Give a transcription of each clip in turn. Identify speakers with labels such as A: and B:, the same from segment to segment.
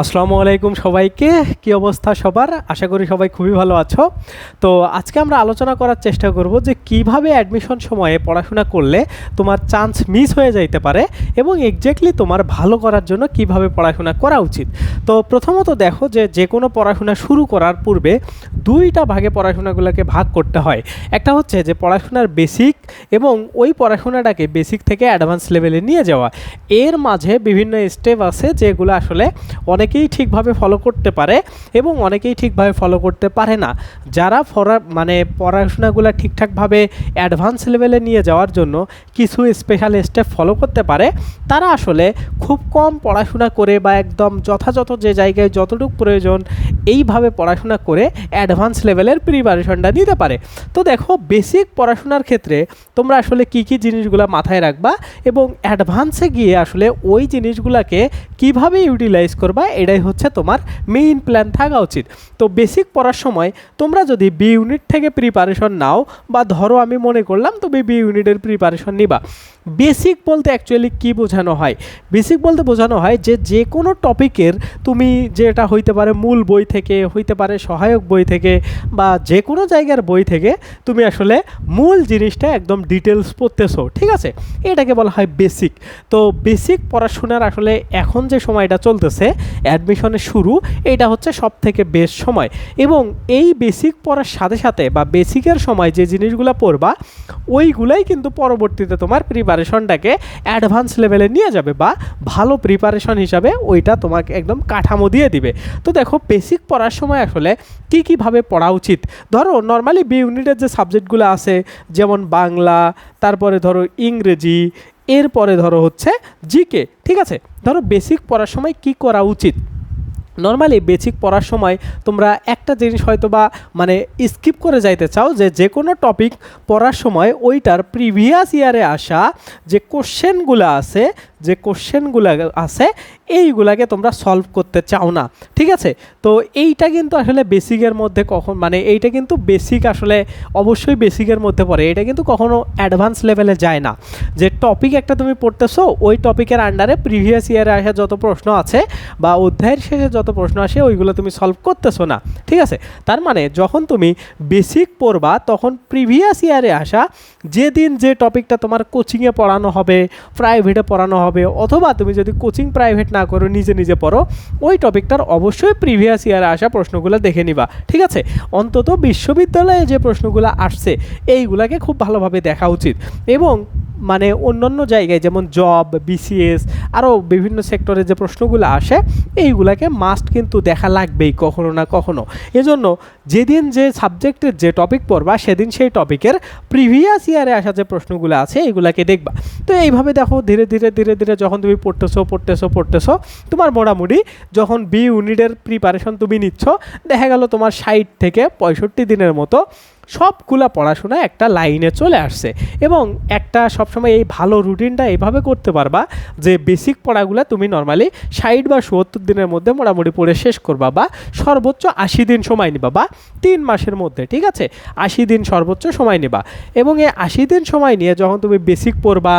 A: আসসালামু আলাইকুম সবাইকে। কি অবস্থা সবার? আশা করি সবাই খুবই ভালো আছো। তো আজকে আমরা আলোচনা করার চেষ্টা করব যে কীভাবে অ্যাডমিশন সময়ে পড়াশোনা করলে তোমার চান্স মিস হয়ে যাইতে পারে এবং এক্স্যাক্টলি তোমার ভালো করার জন্য কীভাবে পড়াশোনা করা উচিত। তো প্রথমত দেখো যে যে কোনো পড়াশোনা শুরু করার পূর্বে দুইটা ভাগে পড়াশোনাগুলোকে ভাগ করতে হয়। একটা হচ্ছে যে পড়াশোনার বেসিক এবং ওই পড়াশোনাটাকে বেসিক থেকে অ্যাডভান্স লেভেলে নিয়ে যাওয়া। এর মাঝে বিভিন্ন স্টেপ আছে যেগুলো আসলে অনেকেই ঠিকভাবে ফলো করতে পারে এবং অনেকেই ঠিকভাবে ফলো করতে পারে না। যারা ফরা মানে পড়াশোনাগুলো ঠিকঠাকভাবে অ্যাডভান্স লেভেলে নিয়ে যাওয়ার জন্য কিছু স্পেশাল স্টেপ ফলো করতে পারে, তারা আসলে খুব কম পড়াশোনা করে বা একদম যথাযথ যে জায়গায় যতটুকু প্রয়োজন এইভাবে পড়াশোনা করে অ্যাডভান্স লেভেলের প্রিপারেশনটা নিতে পারে। তো দেখো বেসিক পড়াশোনার ক্ষেত্রে তোমরা আসলে কি কি জিনিসগুলো মাথায় রাখবা এবং অ্যাডভান্সে গিয়ে আসলে ওই জিনিসগুলোকে কীভাবে ইউটিলাইজ করবা এটাই হচ্ছে তোমার মেইন প্ল্যান থাকা উচিত। তো বেসিক পড়ার সময় তোমরা যদি বি ইউনিট থেকে প্রিপারেশন নাও বা ধরো আমি মনে করলাম তুমি বি ইউনিটের প্রিপারেশন নিবা। বেসিক বলতে অ্যাকচুয়ালি কি বোঝানো হয়? বেসিক বলতে বোঝানো হয় যে যে কোনো টপিকের তুমি যেটা হইতে পারে মূল বই থেকে, হইতে পারে সহায়ক বই থেকে বা যে কোনো জায়গার বই থেকে তুমি আসলে মূল জিনিসটা একদম ডিটেলস পড়তেছো, ঠিক আছে? এটাকে বলা হয় বেসিক। তো বেসিক পড়াশোনার আসলে এখন যে সময়টা চলতেছে অ্যাডমিশনের শুরু, এটা হচ্ছে সব থেকে বেস্ট সময়। এবং এই বেসিক পড়ার সাথে সাথে বা বেসিকের সময় যে জিনিসগুলো পড়বা, ওইগুলাই কিন্তু পরবর্তীতে তোমার প্রিপারেশনটাকে অ্যাডভান্স লেভেলে নিয়ে যাবে বা ভালো প্রিপারেশন হিসাবে ওইটা তোমাকে একদম কাঠামো দিয়ে দিবে। তো দেখো বেসিক পড়ার সময় আসলে কী কীভাবে পড়া উচিত? ধরো নর্মালি বি ইউনিটের যে সাবজেক্টগুলো আছে, যেমন বাংলা, তারপরে ধরো ইংরেজি, এরপরে ধরো হচ্ছে জিকে ঠিক আছে? ধরো বেসিক পড়ার সময় কি করা উচিত? নর্মালি বেসিক পড়ার সময় তোমরা একটা জিনিস হয়তো বা মানে স্কিপ করে যাইতে চাও যে যে কোনো টপিক পড়ার সময় ওইটার প্রিভিয়াস ইয়ারে আসা যে কোশ্চেনগুলো আছে যে কোশ্চেনগুলো আছে, এইগুলাকে তোমরা সলভ করতে চাও না, ঠিক আছে? তো এইটা কিন্তু আসলে বেসিকের মধ্যে কখন মানে এইটা কিন্তু বেসিক আসলে অবশ্যই বেসিকের মধ্যে পড়ে, এটা কিন্তু কখনো অ্যাডভান্স লেভেলে যায় না। যে টপিক একটা তুমি পড়তেছো, ওই টপিকের আন্ডারে প্রিভিয়াস ইয়ারে আসা যত প্রশ্ন আছে বা অধ্যায়ের শেষে যত প্রশ্ন আসে, ওইগুলো তুমি সলভ করতেছো না, ঠিক আছে? তার মানে যখন তুমি বেসিক পড়বা, তখন প্রিভিয়াস ইয়ারে আসা, যেদিন যে টপিকটা তোমার কোচিংয়ে পড়ানো হবে প্রাইভেটে পড়ানো হবে অথবা তুমি যদি কোচিং প্রাইভেট না করো নিজে নিজে পড়ো, ওই টপিকটার অবশ্যই প্রিভিয়াস ইয়ারে আসা প্রশ্নগুলো দেখে নিবা, ঠিক আছে? অন্তত বিশ্ববিদ্যালয়ে যে প্রশ্নগুলো আসছে, এইগুলাকে খুব ভালোভাবে দেখা উচিত। এবং মানে অন্যান্য জায়গায় যেমন জব বিসিএস আরও বিভিন্ন সেক্টরে যে প্রশ্নগুলো আসে, এইগুলাকে মাস্ট কিন্তু দেখা লাগবেই কখনো না কখনো। এজন্য যেদিন যে সাবজেক্টের যে টপিক পড়বা, সেদিন সেই টপিকের প্রিভিয়াস ইয়ারে আসা যে প্রশ্নগুলো আছে, এইগুলাকে দেখবা। তো এইভাবে দেখো, ধীরে ধীরে ধীরে ধীরে যখন তুমি পড়তেছো পড়তেছো পড়তেছো, তোমার মোটামুটি যখন বি ইউনিটের প্রিপারেশন তুমি নিচ্ছ, দেখা গেল তোমার ষাট থেকে পঁয়ষট্টি দিনের মতো সবগুলা পড়াশোনা একটা লাইনে চলে আসছে এবং একটা সবসময় এই ভালো রুটিনটা এইভাবে করতে পারবা যে বেসিক পড়াগুলো তুমি নর্মালি ষাট বা সত্তর দিনের মধ্যে মোটামুটি পড়ে শেষ করবা বা সর্বোচ্চ আশি দিন সময় নিবা বা তিন মাসের মধ্যে, ঠিক আছে? আশি দিন সর্বোচ্চ সময় নেবা এবং এই আশি দিন সময় নিয়ে যখন তুমি বেসিক পড়বা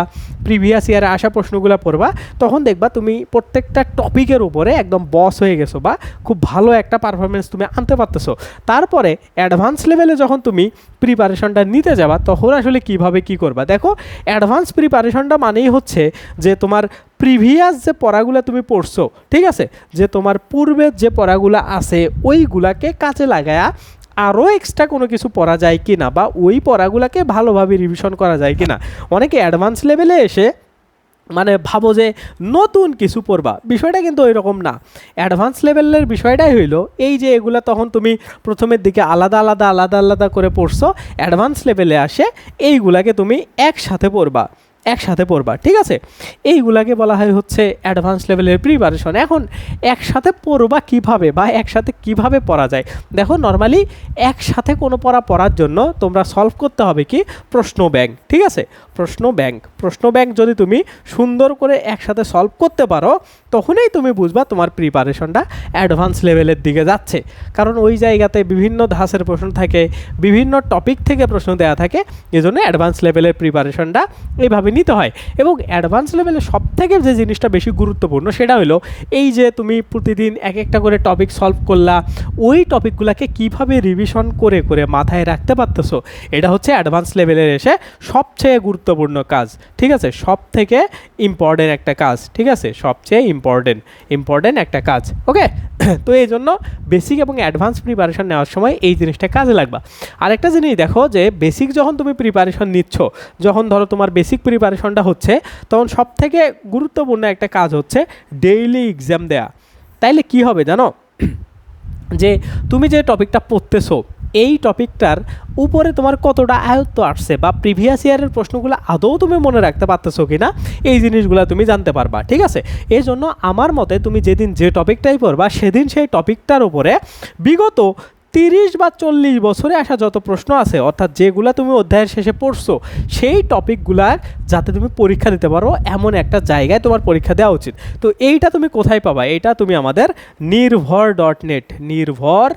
A: প্রিভিয়াস ইয়ারে আসা প্রশ্নগুলো পড়বা, তখন দেখবা তুমি প্রত্যেকটা টপিকের উপরে একদম বস হয়ে গেছো বা খুব ভালো একটা পারফরমেন্স তুমি আনতে পারতেছো। তারপরে অ্যাডভান্স লেভেলে যখন তুমি প্রিপারেশনটা নিতে যাবা, তখন আসলে কীভাবে কি করবা? দেখো অ্যাডভান্স প্রিপারেশনটা মানেই হচ্ছে যে তোমার প্রিভিয়াস যে পড়াগুলো তুমি পড়ছো, ঠিক আছে? যে তোমার পূর্বের যে পড়াগুলো আছে, ওইগুলাকে কাজে লাগায়া আরও এক্সট্রা কোনো কিছু পড়া যায় কি না বা ওই পড়াগুলোকে ভালোভাবে রিভিশন করা যায় কি না অনেকে অ্যাডভান্স লেভেলে এসে মানে ভাবো যে নতুন কিছু পড়বা। বিষয়টা কিন্তু ওই রকম না। অ্যাডভান্স লেভেলের বিষয়টাই হইল, এই যে এগুলো তখন তুমি প্রথমের দিকে আলাদা আলাদা আলাদা আলাদা করে পড়ছো অ্যাডভান্স লেভেলে আসে, এইগুলাকে তুমি একসাথে পড়বা একসাথে পড়বা, ঠিক আছে? এইগুলাকে বলা হয় হচ্ছে অ্যাডভান্স লেভেলের প্রিপারেশন এখন একসাথে পড়বা কীভাবে বা একসাথে কীভাবে পড়া যায়? দেখো নর্মালি একসাথে কোনো পড়া পড়ার জন্য তোমরা সলভ করতে হবে কি? প্রশ্ন ব্যাংক ঠিক আছে? প্রশ্ন ব্যাংক প্রশ্ন ব্যাংক যদি তুমি সুন্দর করে একসাথে সলভ করতে পারো, তখনই তুমি বুঝবা তোমার প্রিপারেশনটা অ্যাডভান্স লেভেলের দিকে যাচ্ছে। কারণ ওই জায়গাতে বিভিন্ন ধাঁচের প্রশ্ন থাকে, বিভিন্ন টপিক থেকে প্রশ্ন দেওয়া থাকে এই জন্য অ্যাডভান্স লেভেলের প্রিপারেশনটা এইভাবে নিতে হয়। এবং অ্যাডভান্স লেভেলে সব থেকে যে জিনিসটা বেশি গুরুত্বপূর্ণ সেটা হলো, এই যে তুমি প্রতিদিন এক একটা করে টপিক সলভ করলা, ওই টপিকগুলোকে কীভাবে রিভিশন করে করে মাথায় রাখতে পারতেছো, এটা হচ্ছে অ্যাডভান্স লেভেলের এসে সবচেয়ে গুরুত্বপূর্ণ কাজ, ঠিক আছে? সব থেকে ইম্পর্টেন্ট একটা কাজ, ঠিক আছে? সবচেয়ে ইম্পর্টেন্ট ইম্পর্টেন্ট একটা কাজ ওকে তো এই জন্য বেসিক এবং অ্যাডভান্স প্রিপারেশন নেওয়ার সময় এই জিনিসটা কাজে লাগবা। আরেকটা জিনিস দেখো যে বেসিক যখন তুমি প্রিপারেশন নিচ্ছ, যখন ধরো তোমার বেসিক প্রিপারেশনটা হচ্ছে, তখন সব থেকে গুরুত্বপূর্ণ একটা কাজ হচ্ছে ডেইলি এক্সাম দেয়া। তাইলে কি হবে জানো? যে, তুমি যে টপিকটা পড়তেছো এই টপিকটার উপরে তোমার কতটা আয়ত্ত আসছে বা প্রিভিয়াস ইয়ারের প্রশ্নগুলো আদৌ তুমি মনে রাখতে পারতেছো কি না এই জিনিসগুলো তুমি জানতে পারবা, ঠিক আছে? এই জন্য আমার মতে তুমি যেদিন যে টপিকটাই পড়বা, সেদিন সেই টপিকটার উপরে বিগত তিরিশ বা চল্লিশ বছরে আসা যত প্রশ্ন আছে, অর্থাৎ যেগুলো তুমি অধ্যায়ের শেষে পড়ছো, সেই টপিকগুলার যাতে তুমি পরীক্ষা দিতে পারো, এমন একটা জায়গায় তোমার পরীক্ষা দেওয়া উচিত। তো এইটা তুমি কোথায় পাবা? এইটা তুমি আমাদের Nirbhor dot net Nirbhor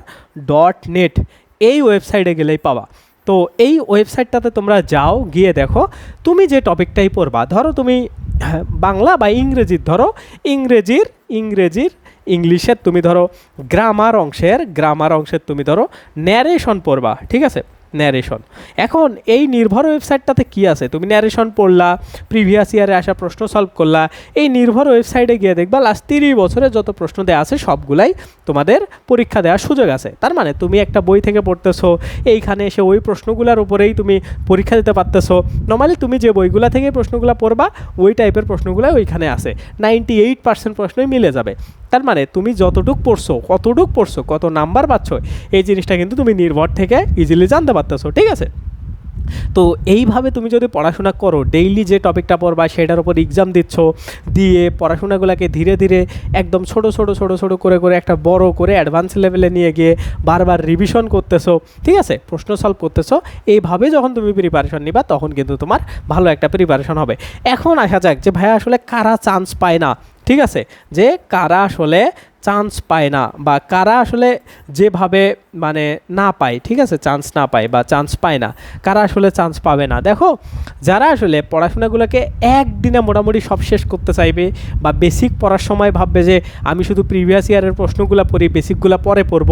A: dot net এই ওয়েবসাইটে গেলেই পাওয়া তো এই ওয়েবসাইটটাতে তোমরা যাও, গিয়ে দেখো, তুমি যে টপিকটাই পড়বা, ধরো তুমি বাংলা বা ইংরেজির, ধরো ইংরেজির ইংরেজির, ইংলিশের, তুমি ধরো গ্রামার অংশের গ্রামার অংশের তুমি ধরো ন্যারেশন পড়বা, ঠিক আছে? ন্যারেশন এখন এই নির্ভর ওয়েবসাইটটাতে কি আছে? তুমি ন্যারেশন পড়লা প্রিভিয়াস ইয়ারে আসা প্রশ্ন সলভ করলা, এই নির্ভর ওয়েবসাইটে গিয়ে দেখবা লাস্ট তিরিশ বছরে যত প্রশ্ন দেওয়া আছে সবগুলাই তোমাদের পরীক্ষা দেওয়ার সুযোগ আছে। তার মানে তুমি একটা বই থেকে পড়তেছো, এইখানে এসে ওই প্রশ্নগুলোর উপরেই তুমি পরীক্ষা দিতে পারতেছো। নর্মালি তুমি যে বইগুলো থেকে প্রশ্নগুলো পড়বা, ওই টাইপের প্রশ্নগুলো ওইখানে আছে। নাইনটি এইট পার্সেন্ট প্রশ্নই মিলে যাবে। তার মানে তুমি যতটুক পড়ছো, কতটুক পড়ছো, কত নাম্বার পাচ্ছ, এই জিনিসটা কিন্তু তুমি নির্ভর থেকে ইজিলি জানতে পারতেছো, ঠিক আছে? তো এইভাবে তুমি যদি পড়াশোনা করো ডেইলি যে টপিকটা পড়বা, সেটার উপর এক্সাম দিচ্ছ, দিয়ে পড়াশোনাগুলোকে ধীরে ধীরে একদম ছোট ছোট ছোট ছোট করে করে একটা বড় করে অ্যাডভান্স লেভেলে নিয়ে গিয়ে বারবার রিভিশন করতেছো, ঠিক আছে? প্রশ্ন সলভ করতেছো, এইভাবে যখন তুমি প্রিপারেশন নিবা, তখন কিন্তু তোমার ভালো একটা প্রিপারেশন হবে। এখন আসা যাক যে ভাইয়া আসলে কারা চান্স পায় না? ঠিক আছে? যে কারা আসলে চান্স পায় না বা কারা আসলে যেভাবে মানে না পায়, ঠিক আছে? চান্স না পায় বা চান্স পায় না, কারা আসলে চান্স পাবে না? দেখো, যারা আসলে পড়াশোনাগুলোকে একদিনে মোটামুটি সব শেষ করতে চাইবে বা বেসিক পড়ার সময় ভাববে যে আমি শুধু প্রিভিয়াস ইয়ারের প্রশ্নগুলো পড়ি বেসিকগুলো পরে পড়ব,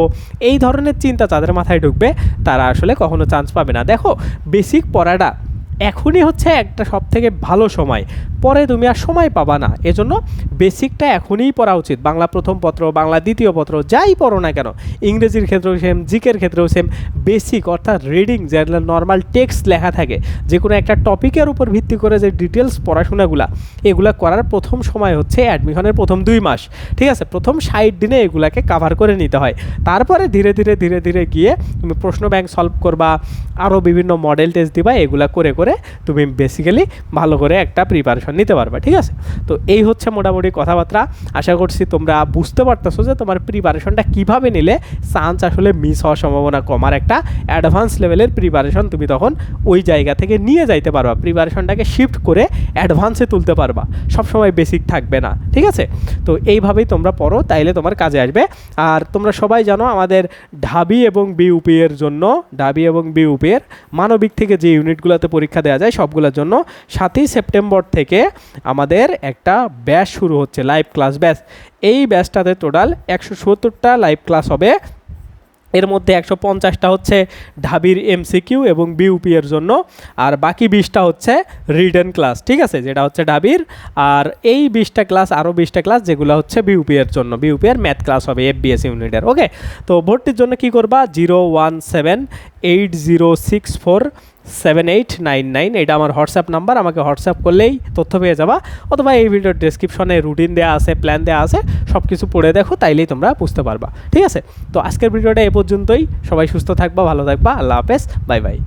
A: এই ধরনের চিন্তা তাদের মাথায় ঢুকবে, তারা আসলে কখনো চান্স পাবে না। দেখো বেসিক পড়াটা এখনই হচ্ছে একটা সব থেকে ভালো সময়। পরে তুমি আর সময় পাবা না। এজন্য বেসিকটা এখনই পড়া উচিত। বাংলা প্রথম পত্র, বাংলা দ্বিতীয় পত্র, যাই পড়ো না কেন, ইংরেজির ক্ষেত্রেও সেম জিকের ক্ষেত্রেও সেম বেসিক অর্থাৎ রিডিং যেগুলো নর্মাল টেক্সট লেখা থাকে যে কোনো একটা টপিকের উপর ভিত্তি করে যে ডিটেলস পড়াশোনাগুলা, এগুলা করার প্রথম সময় হচ্ছে অ্যাডমিশনের প্রথম দুই মাস। ঠিক আছে? প্রথম ষাট দিনে এগুলাকে কাভার করে নিতে হয়। তারপরে ধীরে ধীরে ধীরে ধীরে গিয়ে তুমি প্রশ্ন ব্যাংক সলভ করবা আরও বিভিন্ন মডেল টেস্ট দিবা, এগুলা করে করে তুমি বেসিক্যালি ভালো করে একটা প্রিপারেশন নিতে পারবে, ঠিক আছে? তো এই হচ্ছে মোটামুটি কথাবার্তা। আশা করছি তোমরা বুঝতে পারতেছো যে তোমার প্রিপারেশনটা কীভাবে নিলে চান্স আসলে মিস হওয়ার সম্ভাবনা কম। আর একটা অ্যাডভান্স লেভেলের প্রিপারেশন তুমি তখন ওই জায়গা থেকে নিয়ে যাইতে পারবা। প্রিপারেশনটাকে শিফট করে অ্যাডভান্সে তুলতে পারবা। সবসময় বেসিক থাকবে না, ঠিক আছে? তো এইভাবেই তোমরা পড়ো, তাইলে তোমার কাজে আসবে। আর তোমরা সবাই জানো আমাদের ঢাবি এবং বিউপি এর জন্য, ঢাবি এবং বিউপি এর মানবিক থেকে যে ইউনিটগুলোতে পরীক্ষা দেওয়া যায় সবগুলোর জন্য। সাতই সেপ্টেম্বর থেকে আমাদের একটা ব্যাচ শুরু হচ্ছে লাইভ ক্লাস ব্যাচ। এই ব্যাচটাতে টোটাল একশো সত্তরটা লাইভ ক্লাস হবে। এর মধ্যে একশো পঞ্চাশটা হচ্ছে ঢাবির এমসিকিউ এবং বিউপি এর জন্য, আর বাকি বিশটা হচ্ছে রিটেন ক্লাস ঠিক আছে? যেটা হচ্ছে ঢাবির। আর এই বিশটা ক্লাস আরও বিশটা ক্লাস যেগুলো হচ্ছে বিউপি এর জন্য। বিউপি এর ম্যাথ ক্লাস হবে এফবিএস ইউনিটের ওকে তো ভর্তির জন্য কি করবা? Zero one seven eight zero six four seven eight nine nine, এটা আমার হোয়াটসঅ্যাপ নাম্বার, আমাকে হোয়াটসঅ্যাপ করলেই তথ্য পেয়ে যাবা। অথবা এই ভিডিওর ডেসক্রিপশনে রুটিন দেওয়া আছে প্ল্যান দেওয়া আছে সব কিছু পড়ে দেখো, তাইলেই তোমরা বুঝতে পারবা। ঠিক আছে? তো আজকের ভিডিওটা এ পর্যন্তই। সবাই সুস্থ থাকবা, ভালো থাকবা। আল্লাহ হাফেজ। Bye bye.